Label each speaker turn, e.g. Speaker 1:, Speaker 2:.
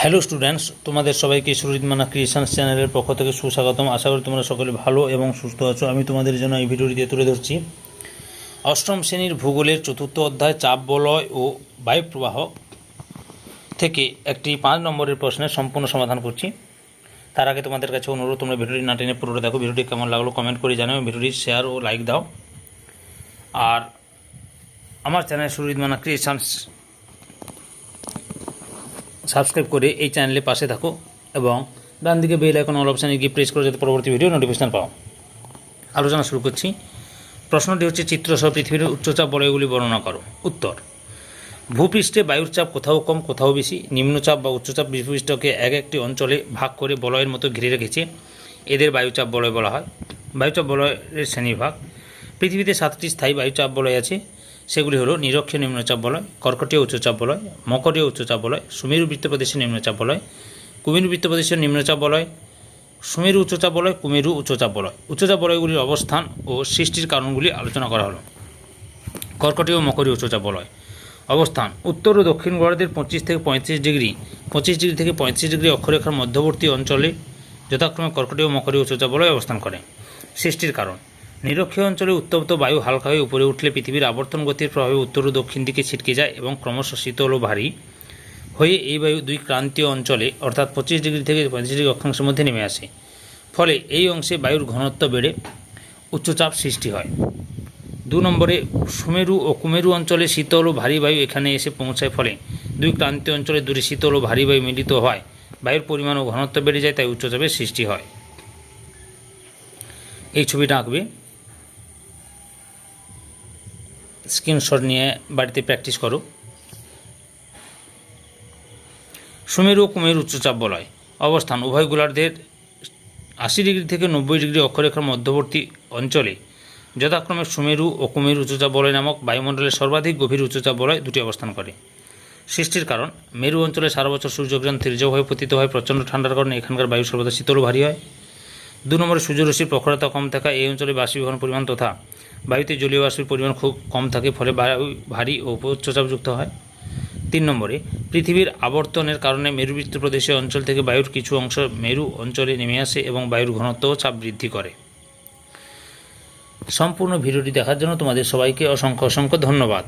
Speaker 1: Hello students তোমাদের সবাইকে সুরজিৎ মানা ক্রিয়েশনস চ্যানেলের পক্ষ থেকে সুস্বাগতম। আশা করি তোমরা সকলে ভালো এবং সুস্থ আছো। আমি তোমাদের জন্য এই ভিডিওটিতে তুলে ধরছি। অষ্টম শ্রেণির ভূগোলের চতুর্থ অধ্যায়, চাপ বলয় ও বায়ুপ্রবাহ থেকে একটি পাঁচ নম্বরের প্রশ্নের সম্পূর্ণ সমাধান করছি। তার আগে তোমাদের কাছে অনুরোধ, তোমরা ভিডিওটি না টেনে পুরোটা দেখো। ভিডিওটি কেমন লাগল কমেন্ট করে জানাও, ভিডিওটি শেয়ার ও লাইক দাও। আর আমার চ্যানেল সুরজিৎ মানা ক্রিয়েশনস সাবস্ক্রাইব করে এই চ্যানেলে পাশে থাকো এবং ডান দিকে বেল আইকন অল অপশানে গিয়ে প্রেস করে যাতে পরবর্তী ভিডিও নোটিফিকেশন পাও। আলোচনা শুরু করছি। প্রশ্নটি হচ্ছে চিত্রসহ পৃথিবীর উচ্চচাপ বলয়গুলি বর্ণনা করো। উত্তর, ভূপৃষ্ঠে বায়ুর চাপ কোথাও কম, কোথাও বেশি, নিম্নচাপ বা উচ্চচাপ ভূপৃষ্ঠকে এক একটি অঞ্চলে ভাগ করে বলয়ের মতো ঘিরে রেখেছে। এদের বায়ুচাপ বলয় বলা হয়। বায়ুচাপ বলয়ের শ্রেণীভাগ পৃথিবীতে সাতটি স্থায়ী বায়ুচাপ বলয় আছে। সেগুলি হলো নিরক্ষীয় নিম্নচাপ বলয় কর্কটীয় উচ্চচাপ বলয় মকরীয় উচ্চচাপ বলয় সুমেরু বৃত্তপ্রদেশের নিম্নচাপ বলয় কুমিরু বৃত্তপ্রদেশের নিম্নচাপ বলয় সুমেরু উচ্চচাপ বলয় কুমেরু উচ্চচাপ বলয় উচ্চচাপ বলয়গুলির অবস্থান ও সৃষ্টির কারণগুলি আলোচনা করা হলো। কর্কটীয় ও মকরীয় উচ্চচাপ বলয় অবস্থান, উত্তর ও দক্ষিণ গোলার্ধের পঁচিশ থেকে পঁয়ত্রিশ ডিগ্রি, পঁচিশ ডিগ্রি থেকে পঁয়ত্রিশ ডিগ্রি অক্ষরেখার মধ্যবর্তী অঞ্চলে যথাক্রমে কর্কটীয় ও মকরীয় উচ্চচাপ বলয় অবস্থান করে। সৃষ্টির কারণ নিরক্ষীয় অঞ্চলে উত্তপ্ত বায়ু হালকা হয়ে উপরে উঠলে পৃথিবীর আবর্তন গতির প্রভাবে উত্তর ও দক্ষিণ দিকে ছিটকে যায় এবং ক্রমশ শীতল ও ভারী হয়ে এই বায়ু দুই ক্রান্তীয় অঞ্চলে, অর্থাৎ পঁচিশ ডিগ্রি থেকে পঁয়ত্রিশ ডিগ্রি অক্ষাংশের মধ্যে নেমে আসে। ফলে এই অংশে বায়ুর ঘনত্ব বেড়ে উচ্চচাপ সৃষ্টি হয়। দু নম্বরে, সুমেরু ও কুমেরু অঞ্চলে শীতল ও ভারী বায়ু এখানে এসে পৌঁছায় ফলে দুই ক্রান্তীয় অঞ্চলে দূরে শীতল ও ভারী বায়ু মিলিত হয়। বায়ুর পরিমাণ ও ঘনত্ব বেড়ে যায়, তাই উচ্চচাপের সৃষ্টি হয়। এই ছবিটা আঁকবে। স্ক্রিনশট নিয়ে বাড়িতে প্র্যাকটিস করো। সুমেরু ও কুমের উচ্চচাপ বলয়। অবস্থান, উভয় গোলার্ধের আশি ডিগ্রি থেকে নব্বই ডিগ্রি অক্ষরেখার মধ্যবর্তী অঞ্চলে। যথাক্রমে সুমেরু ও কুমের উচ্চচাপ বলয় নামক বায়ুমণ্ডলের সর্বাধিক গভীর উচ্চচাপ বলয় দুটি অবস্থান করে। সৃষ্টির কারণ, মেরু অঞ্চলে সারা বছর সূর্যগ্রহণ তীর্যক হয়ে পতিত হয়, প্রচণ্ড ঠান্ডার কারণে এখানকার বায়ু সর্বদা শীতল ভারী হয়। দু নম্বরে সূর্যরশ্মির প্রখরতা কম থাকা এই অঞ্চলে বাষ্পীভবন পরিমাণ তথা বায়ুতে জলীয় বাষ্পের পরিমাণ খুব কম থাকে, ফলে ভারী ও উচ্চচাপযুক্ত হয়। তিন নম্বরে, পৃথিবীর আবর্তনের কারণে মেরুবৃত্ত প্রদেশে অঞ্চল থেকে বায়ুর কিছু অংশ মেরু অঞ্চলে নেমে আসে এবং বায়ুর ঘনত্ব ও চাপ বৃদ্ধি করে। সম্পূর্ণ ভিডিওটি দেখার জন্য তোমাদের সবাইকে অসংখ্য অসংখ্য ধন্যবাদ।